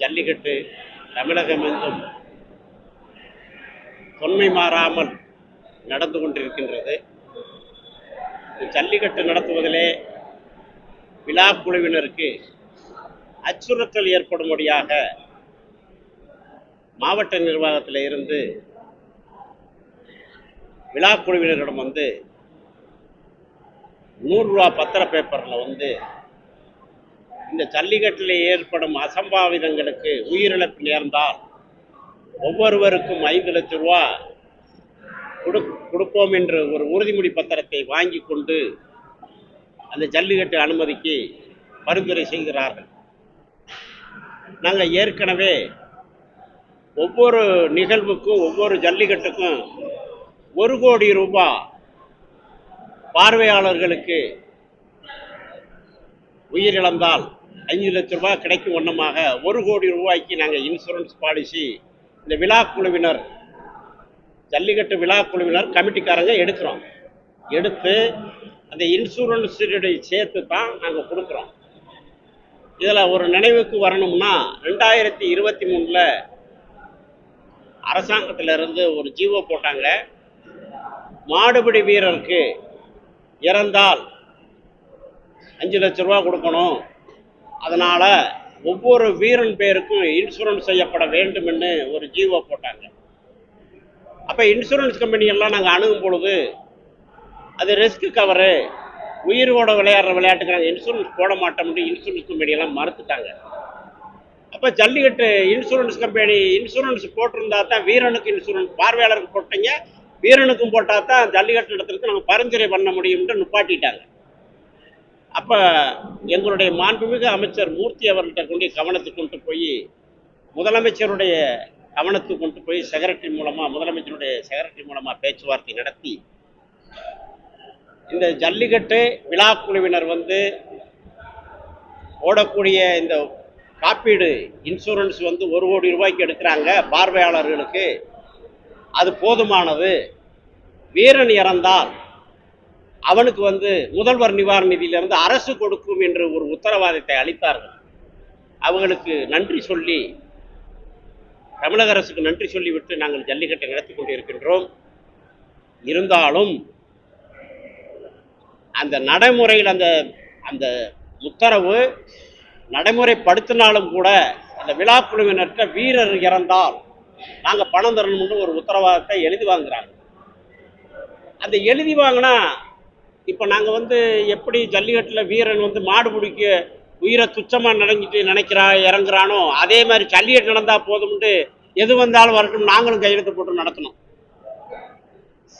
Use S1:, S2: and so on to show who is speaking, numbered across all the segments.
S1: ஜல்லிக்கட்டு தமிழகமெங்கும் தொன்மை மாறாமல் நடந்து கொண்டிருக்கின்றது. ஜல்லிக்கட்டு நடத்துவதிலே விழா குழுவினருக்கு அச்சுறுத்தல் ஏற்படும்படியாக மாவட்ட நிர்வாகத்தில் இருந்து விழா குழுவினரிடம் வந்து நூறுரூவா பத்திர பேப்பரில் வந்து இந்த ஜல்லிக்கட்டில் ஏற்படும் அசம்பாவிதங்களுக்கு உயிரிழப்பு நேர்ந்தால் ஒவ்வொருவருக்கும் ஐந்து லட்ச ரூபா கொடு கொடுப்போம் என்று ஒரு உறுதிமொழி பத்திரத்தை வாங்கி கொண்டு அந்த ஜல்லிக்கட்டு அனுமதிக்கு பரிந்துரை செய்கிறார்கள். நாங்கள் ஏற்கனவே ஒவ்வொரு நிகழ்வுக்கும் ஒவ்வொரு ஜல்லிக்கட்டுக்கும் ஒரு கோடி ரூபாய் பார்வையாளர்களுக்கு உயிரிழந்தால் அஞ்சு லட்ச ரூபா கிடைக்கும் ஒன்றமாக ஒரு கோடி ரூபாய்க்கு நாங்கள் இன்சூரன்ஸ் பாலிசி இந்த விழா குழுவினர் ஜல்லிக்கட்டு விழா குழுவினர் கமிட்டிக்காரங்க எடுக்கிறோம். எடுத்து அந்த இன்சூரன்ஸுடைய சேர்த்து தான் நாங்கள் கொடுக்குறோம். இதில் ஒரு நினைவுக்கு வரணும்னா ரெண்டாயிரத்தி இருபத்தி மூணில் அரசாங்கத்திலிருந்து ஒரு ஜீவோ போட்டாங்க. மாடுபிடி வீரருக்கு இறந்தால் அஞ்சு லட்ச ரூபா கொடுக்கணும். அதனால் ஒவ்வொரு வீரன் பேருக்கும் இன்சூரன்ஸ் செய்யப்பட வேண்டும்னு ஒரு ஜீவோ போட்டாங்க. அப்போ இன்சூரன்ஸ் கம்பெனியெல்லாம் நாங்கள் அணுகும் பொழுது அது ரிஸ்க் கவரு உயிரோட விளையாடுற விளையாட்டுக்கு நாங்கள் இன்சூரன்ஸ் போட மாட்டோம்னு இன்சூரன்ஸ் கம்பெனியெல்லாம் மறுத்துட்டாங்க. அப்போ ஜல்லிக்கட்டு இன்சூரன்ஸ் கம்பெனி இன்சூரன்ஸ் போட்டிருந்தா தான் வீரனுக்கு இன்சூரன்ஸ் பார்வையாளருக்கு போட்டீங்க வீரனுக்கும் போட்டால் தான் ஜல்லிக்கட்டு நடத்துறதுக்கு நாங்கள் பரிந்துரை பண்ண முடியும்னு நிப்பாட்டிட்டாங்க. அப்போ எங்களுடைய மாண்புமிகு அமைச்சர் மூர்த்தி அவர்கள்ட்ட கொண்டு கவனத்துக்கு கொண்டு போய் முதலமைச்சருடைய கவனத்துக்கு கொண்டு போய் செக்ரட்டரி மூலமாக முதலமைச்சருடைய செக்ரட்டரி மூலமாக பேச்சுவார்த்தை நடத்தி இந்த ஜல்லிக்கட்டு விழா குழுவினர் வந்து ஓடக்கூடிய இந்த காப்பீடு இன்சூரன்ஸ் வந்து ஒரு கோடி ரூபாய்க்கு எடுக்கிறாங்க பார்வையாளர்களுக்கு. அது போதுமானது. வீரன் இறந்தால் அவனுக்கு வந்து முதல்வர் நிவாரண நிதியிலிருந்து அரசு கொடுக்கும் என்று ஒரு உத்தரவாதத்தை அளித்தார்கள். அவர்களுக்கு நன்றி சொல்லி தமிழக அரசுக்கு நன்றி சொல்லிவிட்டு நாங்கள் ஜல்லிக்கட்டை நடத்தி கொண்டிருக்கின்றோம். இருந்தாலும் அந்த நடைமுறையில் அந்த அந்த உத்தரவு நடைமுறைப்படுத்தினாலும் கூட அந்த விழா குழுவினர்கிட்ட வீரர் இறந்தால் நாங்கள் பணம் தரணும்னு ஒரு உத்தரவாதத்தை எழுதி வாங்குறாங்க. அந்த எழுதி வாங்கினா இப்போ நாங்கள் வந்து எப்படி ஜல்லிக்கட்டில் வீரன் வந்து மாடு பிடிக்க உயிரை துச்சமாக நடங்கிட்டு நினைக்கிறா இறங்குறானோ அதே மாதிரி ஜல்லிக்கட்டு நடந்தால் போதும்ட்டு எது வந்தாலும் வரட்டும் நாங்களும் கையெழுத்து போட்டு நடத்தணும்.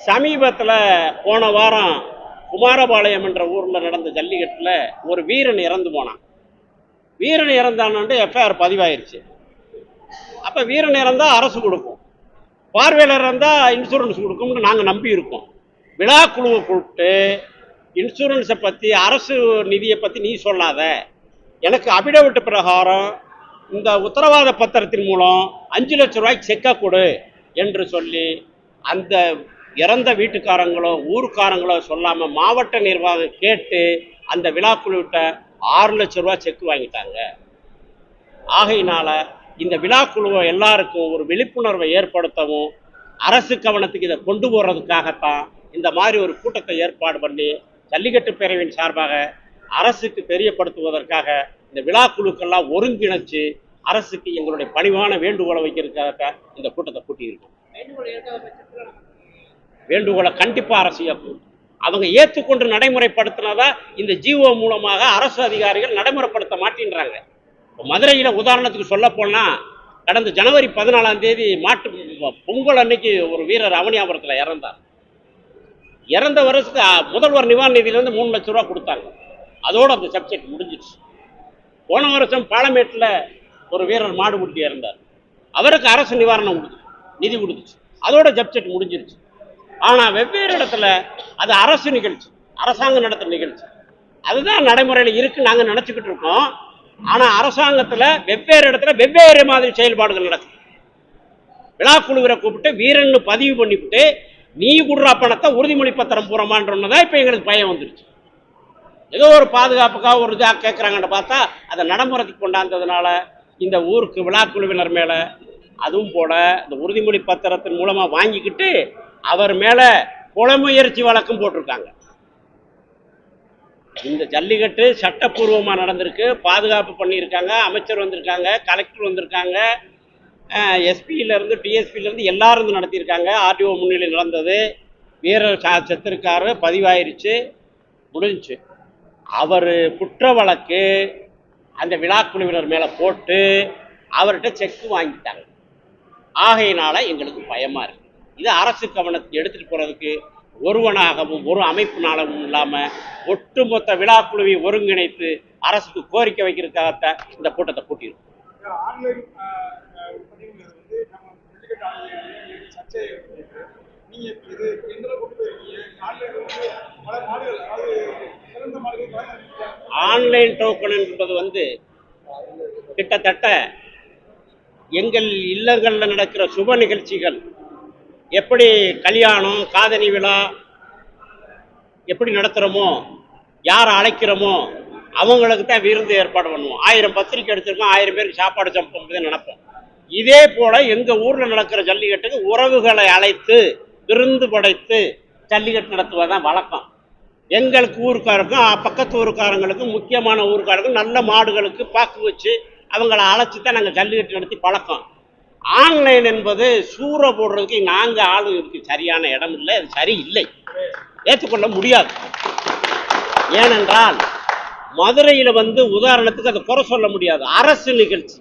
S1: சமீபத்தில் போன வாரம் குமாரபாளையம் என்ற ஊரில் நடந்த ஜல்லிக்கட்டில் ஒரு வீரன் இறந்து போனான். வீரன் இறந்தான்னு எஃப்ஐஆர் பதிவாயிருச்சு. அப்போ வீரன் இறந்தால் அரசு கொடுக்கும். பார்வையாளர் இருந்தால் இன்சூரன்ஸ் கொடுக்கும்னு நாங்கள் நம்பி இருக்கோம் விழா குழுவை கூப்பிட்டு இன்சூரன்ஸை பற்றி அரசு நிதியை பற்றி நீ சொல்லாத. எனக்கு அபிடவிட்டு பிரகாரம் இந்த உத்தரவாத பத்திரத்தின் மூலம் அஞ்சு லட்ச ரூபாய்க்கு செக்காக கொடு என்று சொல்லி அந்த இறந்த வீட்டுக்காரங்களோ ஊருக்காரங்களோ சொல்லாமல் மாவட்ட நிர்வாகம் கேட்டு அந்த விழாக்குழுவிட்ட ஆறு லட்ச ரூபா செக் வாங்கிட்டாங்க. ஆகையினால இந்த விழாக்குழுவை எல்லாருக்கும் ஒரு விழிப்புணர்வை ஏற்படுத்தவும் அரசு கவனத்துக்கு இதை கொண்டு போகிறதுக்காகத்தான் இந்த மாதிரி ஒரு கூட்டத்தை ஏற்பாடு பண்ணி ஜல்லிக்கட்டு பேரவையின் சார்பாக அரசுக்கு தெரியப்படுத்துவதற்காக இந்த விழா குழுக்கள்லாம் ஒருங்கிணைச்சு அரசுக்கு எங்களுடைய பணிவான வேண்டுகோளை வைக்கிறதுக்காக இந்த கூட்டத்தை கூட்டியிருக்கோம். வேண்டுகோளை கண்டிப்பாக அரசு ஏற்கும். அவங்க ஏற்றுக்கொண்டு நடைமுறைப்படுத்தினதா இந்த ஜிஓ மூலமாக அரசு அதிகாரிகள் நடைமுறைப்படுத்த மாட்டேன்றாங்க. இப்போ மதுரையில் உதாரணத்துக்கு சொல்ல போனால் கடந்த ஜனவரி பதினாலாம் தேதி மாட்டு பொங்கல் அன்னைக்கு ஒரு வீரர் அவனியாபுரத்தில் இறந்தார். இறந்த வருஷத்து முதல்வர் நிவாரண நிதியிலேருந்து மூணு லட்ச ரூபா கொடுத்தாங்க. அதோடு அந்த சப்ஜெக்ட் முடிஞ்சிடுச்சு போன வருஷம் பாலமேட்டில் ஒரு வீரர் மாடு குட்டி இறந்தார். அவருக்கு அரசு நிவாரணம் கொடுத்துச்சு நிதி கொடுத்துச்சு. அதோட சப்ஜெக்ட் முடிஞ்சிருச்சு. ஆனால் வெவ்வேறு இடத்துல அது அரசு நிகழ்ச்சி அரசாங்கம் நடத்துகிற நிகழ்ச்சி. அதுதான் நடைமுறையில் இருக்கு நாங்கள் நினச்சிக்கிட்டு இருக்கோம். ஆனால் அரசாங்கத்தில் வெவ்வேறு இடத்துல வெவ்வேறு மாதிரி செயல்பாடுகள் நடக்குது. விழாக்குழுவரை கூப்பிட்டு வீரன்னு பதிவு பண்ணிவிட்டு நீ கொடுற பணத்தை உறுதிமொழி பத்திரம் போகிறோமான்றதான் தான் இப்போ எங்களுக்கு பயம் வந்துருச்சு. ஏதோ ஒரு பாதுகாப்புக்காக ஒரு இதாக கேட்குறாங்கன்னு பார்த்தா அதை நடைமுறைக்கு கொண்டாந்ததுனால இந்த ஊருக்கு விழாக்குழுவினர் மேலே அதுவும் போல இந்த உறுதிமொழி பத்திரத்தின் மூலமாக வாங்கிக்கிட்டு அவர் மேலே குளமுயற்சி வழக்கம் போட்டிருக்காங்க. இந்த ஜல்லிக்கட்டு சட்டப்பூர்வமாக நடந்திருக்கு. பாதுகாப்பு பண்ணியிருக்காங்க அமைச்சர் வந்திருக்காங்க கலெக்டர் வந்திருக்காங்க. எஸ்பியிலேருந்து டிஎஸ்பியிலேருந்து எல்லாரும் இருந்து நடத்தியிருக்காங்க. ஆர்டிஓ முன்னிலையில் நடந்தது. வீரர் சா செத்துருக்காரு. பதிவாயிருச்சு. முடிஞ்சுச்சு. அவர் குற்ற வழக்கு அந்த விழாக்குழுவினர் மேலே போட்டு அவர்கிட்ட செக் வாங்கிட்டாங்க. ஆகையினால எங்களுக்கு பயமாக இருக்கு. இது அரசு கவனத்தை எடுத்துகிட்டு போகிறதுக்கு ஒருவனாகவும் ஒரு அமைப்பினாலும் இல்லாமல் ஒட்டுமொத்த விழாக்குழுவை ஒருங்கிணைத்து அரசுக்கு கோரிக்கை வைக்கிறதுக்காகத்தான் இந்த கூட்டத்தை கூட்டியிருக்கோம்.
S2: ஆன்லைன் வந்து நம்ம சர்ச்சை நீங்க இது கொண்டு போயிருக்கீங்க ஆன்லைன் வந்து பல நாடுகள் அதாவது சிறந்த மாடுகள்
S1: ஆன்லைன் டோக்கன் என்பது வந்து கிட்டத்தட்ட எங்கள் இல்லங்களில் நடக்கிற சுப நிகழ்ச்சிகள். எப்படி கல்யாணம் காதணி விழா எப்படி நடத்துகிறோமோ யார் அழைக்கிறோமோ அவங்களுக்கு தான் விருந்து ஏற்பாடு பண்ணுவோம். ஆயிரம் பத்திரிக்கை எடுத்திருக்கோம் ஆயிரம் பேருக்கு சாப்பாடு சமைப்போம் நினைப்போம். இதே போல எங்கள் ஊரில் நடக்கிற ஜல்லிக்கட்டுக்கு உறவுகளை அழைத்து விருந்து படைத்து ஜல்லிக்கட்டு நடத்துவதுதான் வழக்கம். எங்களுக்கு ஊருக்காருக்கும் பக்கத்து ஊருக்காரங்களுக்கும் முக்கியமான ஊருக்காருக்கும் நல்ல மாடுகளுக்கு பாக்கு வச்சு அவங்கள அழைச்சி தான் நாங்கள் ஜல்லிக்கட்டு நடத்தி பழக்கம். ஆன்லைன் என்பது சூற போடுறதுக்கு நாங்கள் ஆளு சரியான இடம் இல்லை அது சரி இல்லை. ஏற்றுக்கொள்ள முடியாது. ஏனென்றால் மதுரையில் வந்து உதாரணத்துக்கு அதை குறை சொல்ல முடியாது. அரசு நிகழ்ச்சி.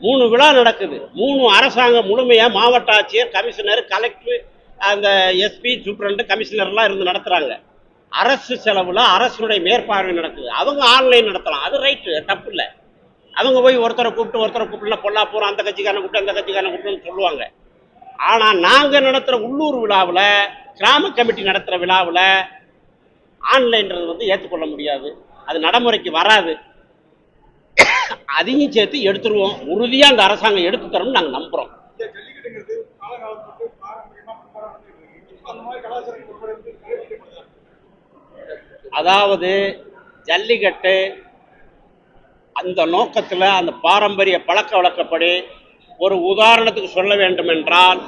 S1: மூணு விழா நடக்குது. மூணு அரசாங்கம் முழுமையாக மாவட்ட ஆட்சியர் கமிஷனர் கலெக்டர் அந்த எஸ்பி சூப்பரண்ட் கமிஷனர்லாம் இருந்து நடத்துகிறாங்க அரசு செலவில் அரசுடைய மேற்பார்வை நடக்குது. அவங்க ஆன்லைன் நடத்தலாம். அது ரைட்டு தப்பு இல்லை. அவங்க போய் ஒருத்தரை கூப்பிட்டு ஒருத்தரை கூப்பிட்டுலாம் பொல்லாப்பூர் அந்த கட்சிக்காரனை கூப்பிட்டு அந்த கட்சிக்காரனை கூப்பிட்டுன்னு சொல்லுவாங்க. ஆனால் நாங்கள் நடத்துகிற உள்ளூர் விழாவில் கிராம கமிட்டி நடத்துகிற விழாவில் ஆன்லைன்றது வந்து ஏற்றுக்கொள்ள முடியாது. அது நடைமுறைக்கு வராது. அதையும் சேர்த்து எடுத்துருவோம். உறுதியாக அந்த அரசாங்கம் எடுத்து தரும்னு நாங்கள் நம்புகிறோம்? அதாவது ஜல்லிக்கட்டு அந்த நோக்கத்தில் அந்த பாரம்பரிய பழக்க வழக்கப்படி ஒரு உதாரணத்துக்கு சொல்ல வேண்டும் என்றால்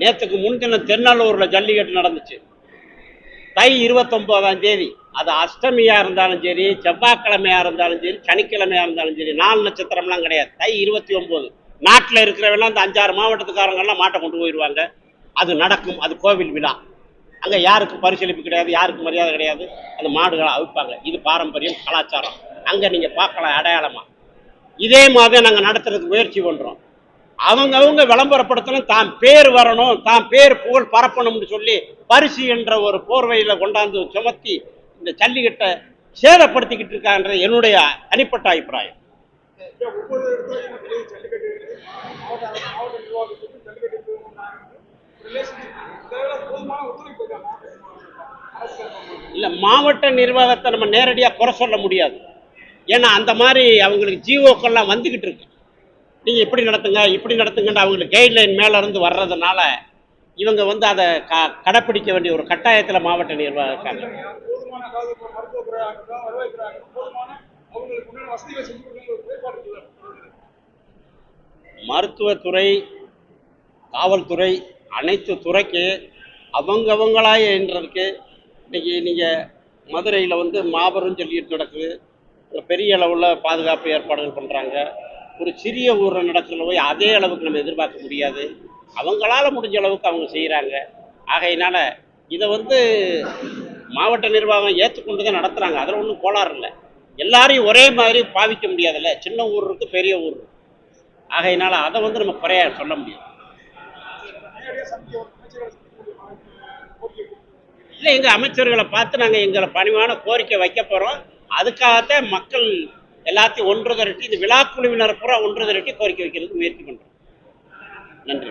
S1: நேற்றுக்கு முன்தினம் திருநள்ளூரில் ஜல்லிக்கட்டு நடந்துச்சு. தை இருபத்தொம்போதாம் தேதி. அது அஷ்டமியாக இருந்தாலும் சரி செவ்வாய்க்கிழமையாக இருந்தாலும் சரி சனிக்கிழமையா இருந்தாலும் சரி நாலு நட்சத்திரம்லாம் கிடையாது. தை இருபத்தி ஒம்பது நாட்டில் இருக்கிறவெல்லாம் அந்த அஞ்சாறு மாவட்டத்துக்காரங்கெல்லாம் மாட்டை கொண்டு போயிடுவாங்க. அது நடக்கும். அது கோவில் விழா. அங்கே யாருக்கும் பரிசீலிப்பு கிடையாது யாருக்கும் மரியாதை கிடையாது. அந்த மாடுகளை அவிப்பாங்க. இது பாரம்பரியம் கலாச்சாரம். அங்கே நீங்கள் பார்க்கலாம் அடையாளமாக இதே மாதிரி நாங்கள் நடத்துறதுக்கு முயற்சி பண்ணுறோம் அவங்க அவங்க விளம்பரப்படுத்தணும். தான் பேர் வரணும். தான் பேர் புகழ் பரப்பணும்னு சொல்லி பரிசு என்ற ஒரு போர்வையில் கொண்டாந்து சுமத்தி இந்த ஜல்லிக்கட்டை சேதப்படுத்திக்கிட்டு இருக்கான்ற என்னுடைய தனிப்பட்ட அபிப்பிராயம். இல்லை மாவட்ட நிர்வாகத்தை நம்ம நேரடியாக குறை சொல்ல முடியாது. ஏன்னா அந்த மாதிரி அவங்களுக்கு ஜிஓக்கள்லாம் வந்துக்கிட்டு இருக்கு. நீங்கள் இப்படி நடத்துங்க இப்படி நடத்துங்கன்னு அவங்களுக்கு கைட்லைன் மேலேருந்து வர்றதுனால இவங்க வந்து அதை க கடைப்பிடிக்க வேண்டிய ஒரு கட்டாயத்தில் மாவட்ட நிர்வாகம் இருக்காங்க. மருத்துவத்துறை காவல்துறை அனைத்து துறைக்கு அவங்கவங்களா என்றதுக்கு இன்றைக்கி நீங்கள் மதுரையில் வந்து மாபெரும் சொல்லிட்டு நடக்குது. ஒரு பெரிய அளவில் பாதுகாப்பு ஏற்பாடுகள் பண்ணுறாங்க ஒரு சிறிய ஊரில் நடக்கிற போய் அதே அளவுக்கு நம்ம எதிர்பார்க்க முடியாது. அவங்களால முடிஞ்ச அளவுக்கு அவங்க செய்கிறாங்க ஆகையினால இதை வந்து மாவட்ட நிர்வாகம் ஏற்றுக்கொண்டு தான் நடத்துகிறாங்க அதில் ஒன்றும் கோளாறு இல்லை. எல்லாரையும் ஒரே மாதிரி பாவிக்க முடியாதுல்ல. சின்ன ஊர் இருக்குது பெரிய ஊர் இருக்கு. ஆகையினால அதை வந்து நம்ம குறைய சொல்ல முடியாது இல்லை எங்கள் அமைச்சர்களை பார்த்து நாங்கள் எங்களை பணிவான கோரிக்கை வைக்க போகிறோம் அதுக்காகத்தான் மக்கள் எல்லாத்தையும் ஒன்று திரட்டி இந்த விழாக்குழுவினர் பூரா ஒன்று திரட்டி கோரிக்கை வைக்கிறதுக்கு முயற்சி பண்ணுறோம் நன்றி.